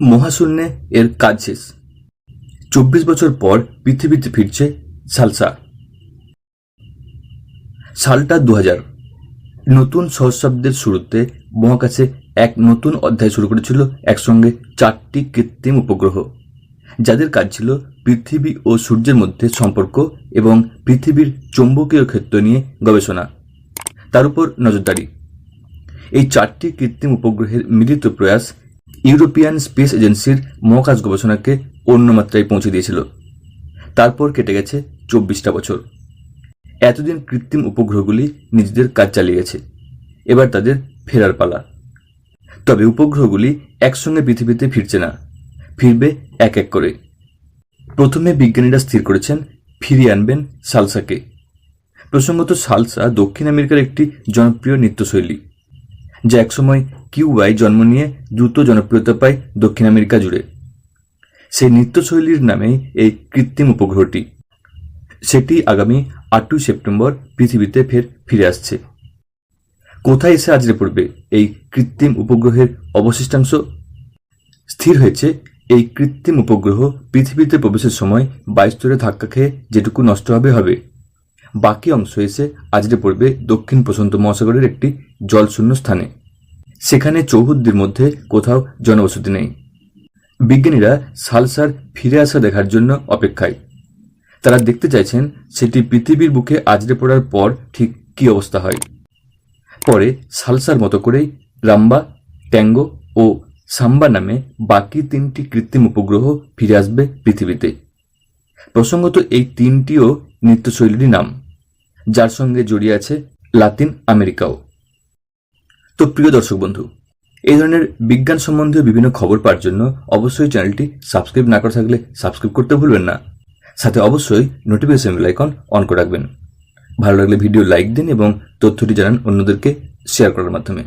মহাশূন্যে এর কাজ শেষ। চব্বিশ বছর পর পৃথিবীতে ফিরছে সালসা। সালটা দু হাজার নতুন সহস্রাব্দের শুরুতে মহাকাশে এক নতুন অধ্যায় শুরু করেছিল একসঙ্গে চারটি কৃত্রিম উপগ্রহ, যাদের কাজ ছিল পৃথিবী ও সূর্যের মধ্যে সম্পর্ক এবং পৃথিবীর চৌম্বকীয় ক্ষেত্র নিয়ে গবেষণা। তার উপর নজরদারি। এই চারটি কৃত্রিম উপগ্রহের মিলিত প্রয়াস ইউরোপিয়ান স্পেস এজেন্সির মহাকাশ গবেষণাকে অন্য মাত্রায় পৌঁছে দিয়েছিল। তারপর কেটে গেছে চব্বিশটা বছর। এতদিন কৃত্রিম উপগ্রহগুলি নিজেদের কাজ চালিয়ে গেছে এবার তাদের ফেরার পালা। তবে উপগ্রহগুলি একসঙ্গে পৃথিবীতে ফিরছে না। ফিরবে এক এক করে। প্রথমে বিজ্ঞানীরা স্থির করেছেন, ফিরিয়ে আনবেন সালসাকে। প্রসঙ্গত সালসা দক্ষিণ আমেরিকার একটি জনপ্রিয় নৃত্যশৈলী, যা একসময় কিউবায় জন্ম নিয়ে দ্রুত জনপ্রিয়তা পায় দক্ষিণ আমেরিকা জুড়ে। সেই নৃত্যশৈলীর নামেই এই কৃত্রিম উপগ্রহটি। সেটি আগামী আটই সেপ্টেম্বর পৃথিবীতে ফের ফিরে আসছে। কোথায় এসে আজরে পড়বে এই কৃত্রিম উপগ্রহের অবশিষ্টাংশ? স্থির হয়েছে, এই কৃত্রিম উপগ্রহ পৃথিবীতে প্রবেশের সময় বায়ুস্তরে ধাক্কা খেয়ে যেটুকু নষ্ট হবে হবে। বাকি অংশ এসে আজরে পড়বে দক্ষিণ প্রশান্ত মহাসাগরের একটি জলশূন্য স্থানে। সেখানে চৌহদ্দির মধ্যে কোথাও জনবসতি নেই। বিজ্ঞানীরা সালসার ফিরে আসা দেখার জন্য অপেক্ষায়। তারা দেখতে চাইছেন সেটি পৃথিবীর বুকে আজরে পড়ার পর ঠিক কী অবস্থা হয়। পরে সালসার মতো করেই রাম্বা, ট্যাঙ্গো ও সাম্বা নামে বাকি তিনটি কৃত্রিম উপগ্রহ ফিরে আসবে পৃথিবীতে। প্রসঙ্গত এই তিনটিও নৃত্যশৈলীর নাম, যার সঙ্গে জড়িয়ে আছে লাতিন আমেরিকাও। তো প্রিয় দর্শক বন্ধু, এই ধরনের বিজ্ঞান সম্বন্ধীয় বিভিন্ন খবর পাওয়ার জন্য অবশ্যই চ্যানেলটি সাবস্ক্রাইব না করে থাকলে সাবস্ক্রাইব করতে ভুলবেন না। সাথে অবশ্যই নোটিফিকেশন বেল আইকন অন করে রাখবেন। ভালো লাগলে ভিডিও লাইক দিন এবং তথ্যটি জানান অন্যদেরকে শেয়ার করার মাধ্যমে।